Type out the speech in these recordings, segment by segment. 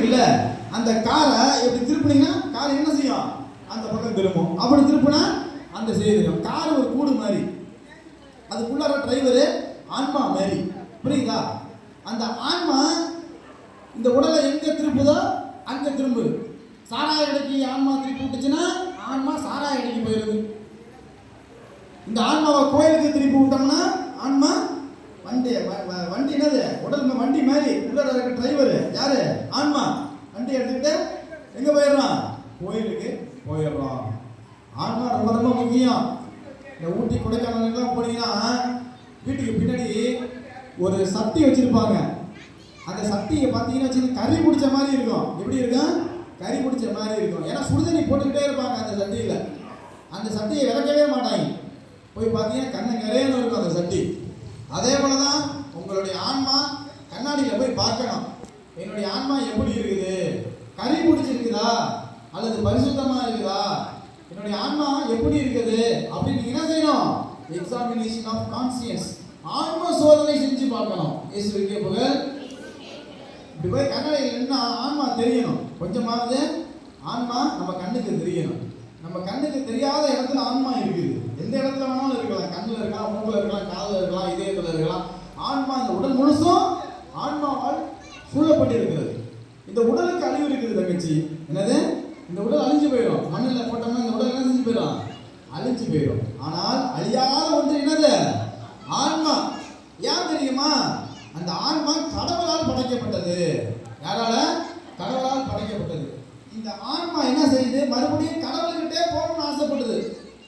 இருக்குல்ல அந்த காரை எப்படி திருப்பினீங்கன்னா காரை என்ன செய்யும்? அந்த பக்கம் திரும்பும். அப்படி திருப்பினா அந்த செய்ய திரும்பும் கார் ஒரு கூடு மாதிரி. அதுக்குள்ளார டிரைவரு ஆன்மா மாதிரி புரியுதா? அந்த ஆன்மா இந்த உடலை எங்கே திருப்புதோ அங்கே திரும்புது சாராய இடைக்கு ஆன்மா திருப்பி விட்டுச்சுன்னா ஆன்மா சாராய இடைக்கு போயிடுது. இந்த ஆன்மாவை கோயிலுக்கு திருப்பி விட்டோம்னா ஆன்மா வண்டி வ- வ- வண்டி என்னது? உடல் வண்டி மாதிரி. உள்ள இருக்க டிரைவர் யாரு? ஆன்மா. வண்டி எடுத்துக்கிட்டு எங்க போயிடுறான்? கோயிலுக்கு போயிடுறான். ஆன்மா ரொம்ப ரொம்ப முக்கியம். இந்த ஊட்டி கொடைக்கானலுக்குலாம் போனீங்கன்னா வீட்டுக்கு பின்னாடி ஒரு சக்தி வச்சிருப்பாங்க. அந்த சட்டியை பார்த்தீங்கன்னா வச்சு கறி பிடிச்ச மாதிரி இருக்கும். எப்படி இருக்கும்? கறி பிடிச்ச மாதிரி இருக்கும். ஏன்னா சுடுதண்ணி போட்டுக்கிட்டே இருப்பாங்க அந்த சட்டியில். அந்த சட்டியை விளக்கவே மாட்டாங்க. போய் பார்த்தீங்கன்னா கண்ணை நிறையன்னு இருக்கும் அந்த சட்டி. அதே போல தான் கண்ணாடியில் போய் பார்க்கணும். என்னுடைய ஆன்மா எப்படி இருக்குது? கறி பிடிச்சிருக்குதா? அல்லது பரிசுத்தமாக இருக்குதா? என்னுடைய ஆன்மா எப்படி இருக்குது? அப்படின்னு என்ன செய்யணும்? எக்ஸாமினேஷன் ஆஃப் கான்சியன்ஸ் ஆன்ம சோதனை செஞ்சு பார்க்கணும். இயேசுவிற்கு புகழ் இப்படி போய் கண்ணாடியில் என்ன ஆன்மா தெரியணும். கொஞ்சமாவது ஆன்மா நம்ம கண்ணுக்கு தெரியணும். நம்ம கண்ணுக்கு தெரியாத இடத்துல ஆன்மா இருக்குது. எந்த இடத்துல வேணாலும் இருக்கலாம். கண்ணில் இருக்கலாம் மூக்கில் இருக்கலாம் காதில் இருக்கலாம் இதயத்தில் இருக்கலாம். ஆன்மா இந்த உடல் முழுசும் இந்த உடலுக்கு அழிவு இருக்குது தங்கச்சி. என்னது? இந்த உடல் அழிஞ்சு போயிடும். மண்ணில் போட்டோம்னா இந்த உடல் என்ன செஞ்சு போயிடும்? அழிஞ்சு போயிடும். ஆனால் அழியாத ஒன்று என்னது? ஆன்மா. ஏன் தெரியுமா? அந்த ஆன்மா கடவுளால் படைக்கப்பட்டது. யாரால? கடவுளால் படைக்கப்பட்டது. இந்த ஆன்மா என்ன செய்யுது? மறுபடியும் கடவுள்கிட்டே போகணும்னு ஆசைப்படுது.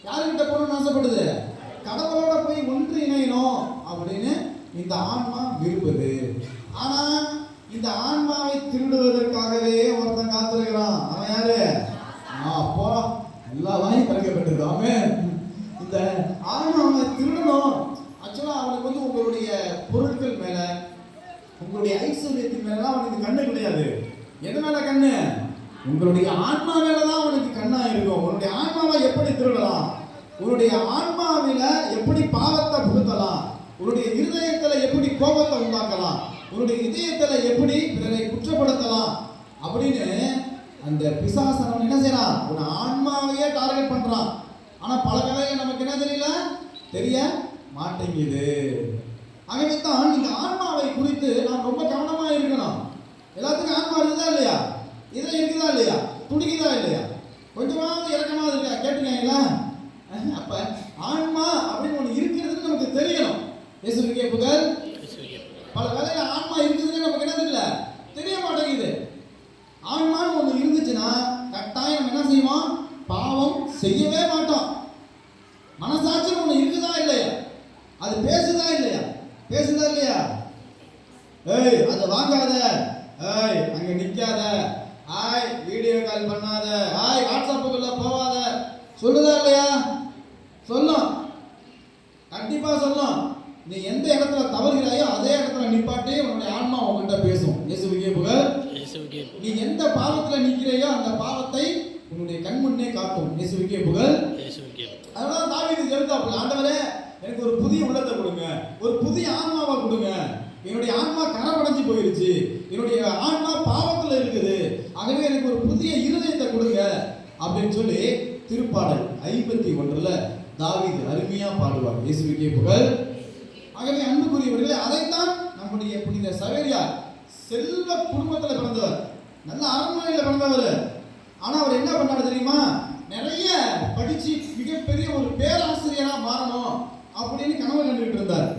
யாருக்கிட்ட போகணும்னு ஆசைப்படுது? கடவுளோட போய் ஒன்று இணையணும் அப்படின்னு இந்த ஆன்மா விரும்புது. ஆனால் இந்த ஆன்மாவை திருடுவதற்காகவே ஒருத்தன் காத்திருக்கிறான். அவன் யாரு? அப்பா எல்லா வாயும் திறக்கப்பட்டிருக்கு. இந்த ஆன்மாவை திருடணும். ஆக்சுவலா அவனுக்கு வந்து உங்களுடைய பொருட்கள் மேல உங்களுடைய ஐஸ்வர்யத்தின் மேலாம் அவனுக்கு கண்ணு கிடையாது. எது மேல கண்ணு? உங்களுடைய ஆன்மா மேலதான் அவனுக்கு கண்ணா இருக்கும் உன்னுடைய ஆன்மாவை எப்படி திருடலாம்? உன்னுடைய ஆன்மாவில எப்படி பாவத்தை புகுத்தலாம்? உன்னுடைய இருதயத்துல எப்படி கோபத்தை உண்டாக்கலாம்? உன்னுடைய இதயத்தில் எப்படி பிறரை குற்றப்படுத்தலாம் அப்படின்னு அந்த பிசாசனம் என்ன செய்யறான் உன் ஆன்மாவையே டார்கெட் பண்றான். ஆனா பல வேளைகள் நமக்கு என்ன தெரியல? தெரிய மாட்டேங்குது. ஆகவே தான் இந்த ஆன்மாவை குறித்து நாம் ரொம்ப கவனமா இருக்கணும். எல்லாத்துக்கும் ஆன்மா இருக்குதா இல்லையா? இதை இருக்குதா இல்லையா? துடிக்குதா இல்லையா? கொஞ்சமாவது இறக்கமாவது இருக்கா? கேட்டுக்கீங்களா அப்ப ஆன்மா அப்படின்னு ஒன்று இருக்கு நமக்கு தெரியணும் இயேசுவிக்கே புகழ் பல வேளையில ஆன்மா இருக்குதுன்னு நமக்கு என்ன தெரியல தெரிய மாட்டேங்குது ஆன்மான்னு ஒண்ணு இருந்துச்சுன்னா கட்டாயம் நம்ம என்ன செய்வோம் பாவம் செய்யவே மாட்டோம் மனசாட்சின்னு ஒண்ணு இருக்குதா இல்லையா அது பேசுதா இல்லையா? பேசுதா இல்லையா? ஏய் அதை வாங்காத. ஏய் அங்க நிக்காத. ஆய் வீடியோ கால் பண்ணாத. ஆய் வாட்ஸ்அப்புக்குள்ள போவாத. சொல்லுதா இல்லையா? சொல்லும். கண்டிப்பா சொல்லும். நீ எந்த இடத்துல தவறுகிறாயோ அதே இடத்துல நிப்பாட்டி உன்னுடைய ஆன்மா உன்கிட்ட பேசும். இயேசுவிக்கே புகழ். நீ எந்த பாவத்துல நிக்கிறையோ அந்த பாவத்தை உன்னுடைய கண் முன்னே காட்டும். இயேசுவிக்கே புகழ். அதனால தாவீது ஜெபித்தாப்புல ஆண்டவரே எனக்கு ஒரு புதிய உள்ளத்தை கொடுங்க. ஒரு புதிய ஆன்மாவை கொடுங்க. என்னுடைய ஆன்மா கரப்படைஞ்சு போயிருச்சு. என்னுடைய ஆன்மா பாவத்தில் இருக்குது. ஆகவே எனக்கு ஒரு புதிய இருதயத்தை கொடுங்க அப்படின்னு சொல்லி திருப்பாடல் ஐம்பத்தி ஒன்றுல தாவீது அருமையா பாடுவார். இயேசுவிக்கே புகழ். ஆகவே அன்புக்குரியவர்களே அதைத்தான் நம்முடைய புனித சவேரியார் செல்வ குடும்பத்தில் பிறந்தவர் நல்ல அரண்மனையில் பிறந்தவர். ஆனால் அவர் என்ன பண்ணாரு தெரியுமா? நிறைய படிச்சு மிகப்பெரிய ஒரு பேர் அப்படின்னு கனவு கண்டுகிட்டு இருந்தார்.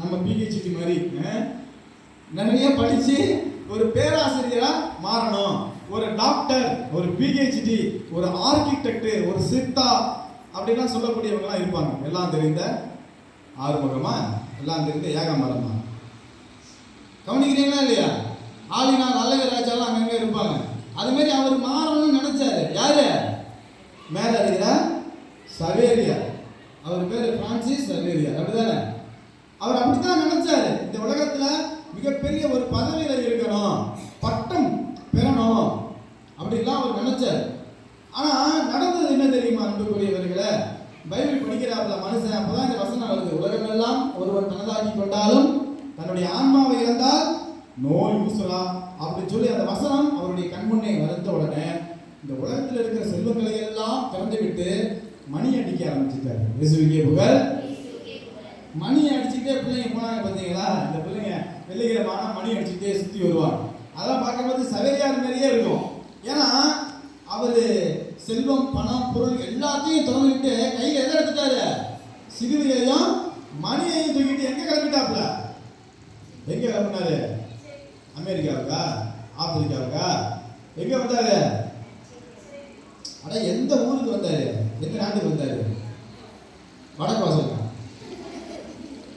நம்ம பிஹெச்டி மாதிரி நிறைய படித்து ஒரு பேராசிரியராக மாறணும். ஒரு டாக்டர் ஒரு பிஹெச்டி ஒரு ஆர்கிடெக்ட் ஒரு சித்தா அப்படிலாம் சொல்லக்கூடியவங்கலாம் இருப்பாங்க. எல்லாம் தெரிந்த ஆறுமுகமா? எல்லாம் தெரிந்த ஏகாமரமா? கவனிக்கிறீங்களா இல்லையா? ஆலினா நல்ல ராஜாலாம் அங்கங்கே இருப்பாங்க. அது மாதிரி அவர் மாறணும்னு நினைச்சாரு. யாரு? மேல சவேரியா அவர் பேர் பிரான்சிஸ் சவேரியா அப்படிதானே? அவர் அப்படித்தான் நினைச்சாரு. இந்த உலகத்துல மிகப்பெரிய ஒரு பதவியில இருக்கணும் பட்டம் பெறணும் அப்படிலாம் அவர் நினைச்சார். ஆனா நடந்தது என்ன தெரியுமா அன்புக்குரியவர்களை? பைபிள் படிக்கிறாப்புல மனுஷன் அப்பதான் இந்த வசனம் வருது. உலகமெல்லாம் ஒருவர் தனதாக்கி கொண்டாலும் தன்னுடைய ஆன்மாவை இழந்தால் நோ யூஸ்ரா அப்படின்னு சொல்லி அந்த வசனம் அவருடைய கண்முன்னே வளர்ந்த உடனே இந்த உலகத்தில் இருக்கிற செல்வங்களை எல்லாம் திறந்து விட்டு மணி அடிக்க ஆரம்பிச்சுட்டாரு. இயேசுவிக்கே புகழ் மணி அடிச்சுட்டே பிள்ளைங்க போனாங்க பார்த்தீங்களா? இந்த பிள்ளைங்க வெள்ளிக்கிழமான மணி அடிச்சுட்டே சுற்றி வருவாங்க. அதெல்லாம் பார்க்கும்போது சவேரியார் மாதிரியே இருக்கும். ஏன்னா அவர் செல்வம் பணம் பொருள் எல்லாத்தையும் திறந்துக்கிட்டு கையில் எதை எடுத்துட்டாரு? சிறுவையையும் மணியையும் தூக்கிட்டு எங்கே கிளம்பிட்டாப்ல எங்கே கிளம்பினாரு? அமெரிக்காவுக்கா? ஆப்பிரிக்காவுக்கா? எங்கே வந்தாரு? ஆனால் எந்த ஊருக்கு வந்தாரு? எந்த நாட்டுக்கு வந்தார் வடக்கு வாசல்.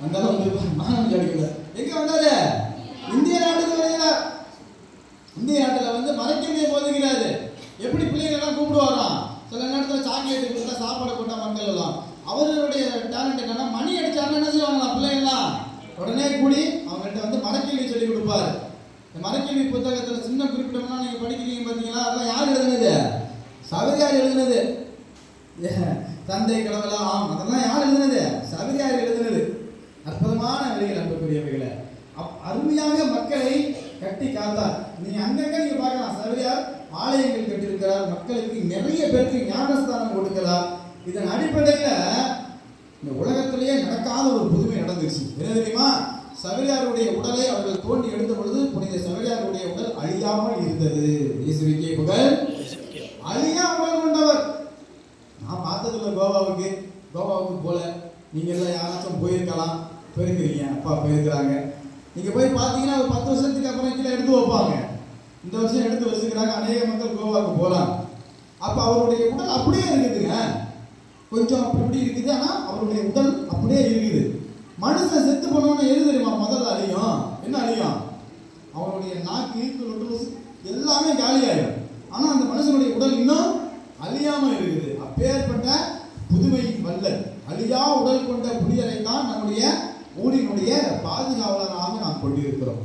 வந்தாலும் வந்து மாணவன் அடிக்கல எங்க வந்தாரு? இந்திய நாட்டுக்கு வருகிறார். இந்திய நாட்டில் வந்து மறைக்கவே போதுகிறாரு எப்படி பிள்ளைங்க கூப்பிடுவாராம் சில நேரத்தில் சாக்லேட் கொடுத்தா சாப்பாடு போட்டா மக்கள் எல்லாம் அவருடைய டேலண்ட் என்னன்னா மணி அடிச்சாருன்னா என்ன செய்வாங்களா பிள்ளைங்களாம் உடனே கூடி அவங்கள்ட்ட வந்து மரக்கேள்வி சொல்லி கொடுப்பாரு. இந்த மரக்கேள்வி புத்தகத்தில் சின்ன குறிப்பிட்டோம்னா நீங்கள் படிக்கிறீங்க பார்த்தீங்களா அதெல்லாம் யார் எழுதுனது? சவரியார் எழுதுனது? தந்தை கடவுளா ஆம் அதெல்லாம் யார் எழுதுனது? சபரியார் எழுதுனது. அற்புதமான வரிகள் அன்புக்குரியவைகளை அப் அருமையாக மக்களை கட்டி காத்தார். நீங்கள் அங்கங்கே நீங்கள் பார்க்கலாம். சபரியார் ஆலயங்கள் கட்டியிருக்கிறார். மக்களுக்கு நிறைய பேருக்கு ஞானஸ்தானம் கொடுக்கிறார். இதன் அடிப்படையில் இந்த உலகத்திலேயே நடக்காத ஒரு புதுமை நடந்துச்சு என்ன தெரியுமா? சவிலியாருடைய உடலை அவர்கள் தோண்டி எடுத்த பொழுது புனித சவிலியாருடைய உடல் அழியாமல் இருந்தது. இயேசுவிக்கே புகழ் அழியா உடல் கொண்டவர் நான் பார்த்ததில்ல கோவாவுக்கு கோவாவுக்கு போல. நீங்கள் எல்லாம் யாராச்சும் போயிருக்கலாம். போயிருக்கிறீங்க. அப்பா போயிருக்கிறாங்க. நீங்கள் போய் பார்த்தீங்கன்னா ஒரு பத்து வருஷத்துக்கு அப்புறம் கீழே எடுத்து வைப்பாங்க. இந்த வருஷம் எடுத்து வச்சுக்கிறாங்க. அநேக மக்கள் கோவாவுக்கு போகலாம். அப்போ அவருடைய உடல் அப்படியே இருக்குதுங்க கொஞ்சம் அப்படி இப்படி இருக்குது. ஆனால் அவருடைய உடல் அப்படியே இருக்குது. மனுஷன் செத்து போனோன்னு எது தெரியுமா? முதல்ல அழியும். என்ன அழியும்? அவனுடைய நாக்கு ஈக்குவல் எல்லாமே காலியாயிடும். ஆனால் அந்த மனுஷனுடைய உடல் இன்னும் அழியாமல் இருக்குது. அப்பேற்பட்ட புதுமையின் வல்லல் அழியா உடல் கொண்ட புனிதரை தான் நம்முடைய ஊரினுடைய பாதுகாவலராக நாம் கொண்டிருக்கிறோம்.